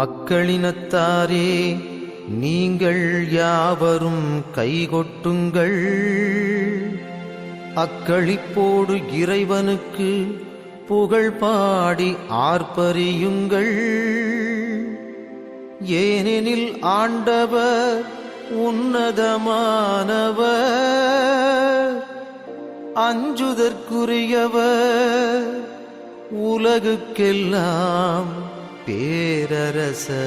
மக்களினத்தாரே நீங்கள் யாவரும் கைகொட்டுங்கள். அக்களிப்போடு இறைவனுக்கு புகழ் பாடி ஆர்ப்பரியுங்கள். ஏனெனில் ஆண்டவர் உன்னதமானவர் அஞ்சுதற்குரியவர் உலகுக்கெல்லாம் பேரரசர்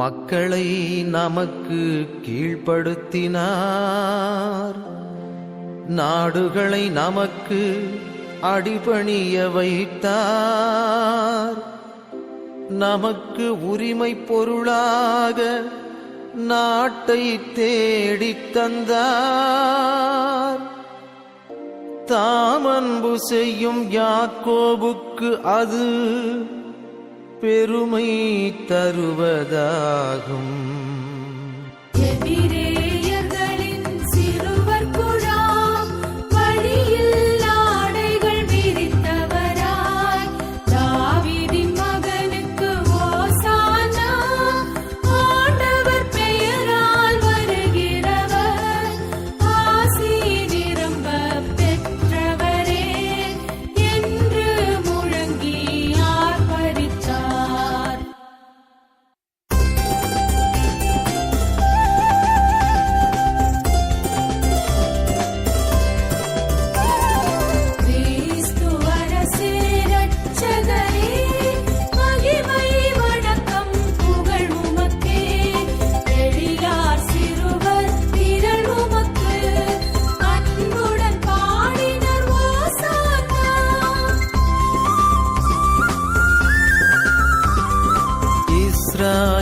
மக்களை நமக்கு கீழ்ப்படுத்தினார். நாடுகளை நமக்கு அடிபணிய வைத்தார். நமக்கு உரிமை பொருளாக நாட்டை தேடித் தந்தார். தாமன்பு செய்யும் யாக்கோபுக்கு அது பெருமை தருவதாகும்.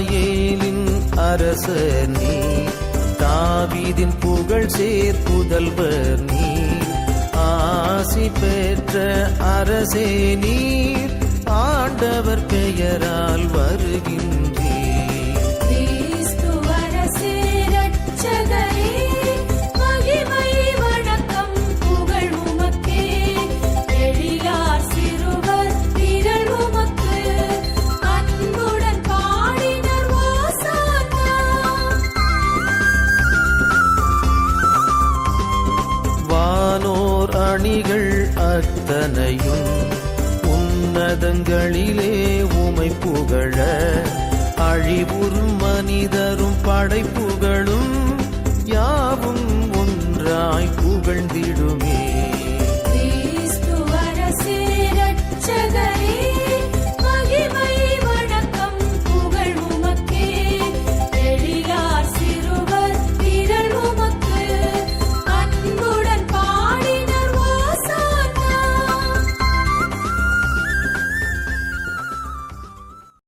இஸ்ரவேலின் அரசர் நீ தாவீதின் புகழ் சேர் புதல்வர் நீ. ஆசி பெற்ற அரசே நீர் ஆண்டவர் பெயரால் வருகின்ற வானோர் அத்தனையும் உன்னதங்களிலே உமை புகழ அழிவுறும் மனிதரும் படைப்பு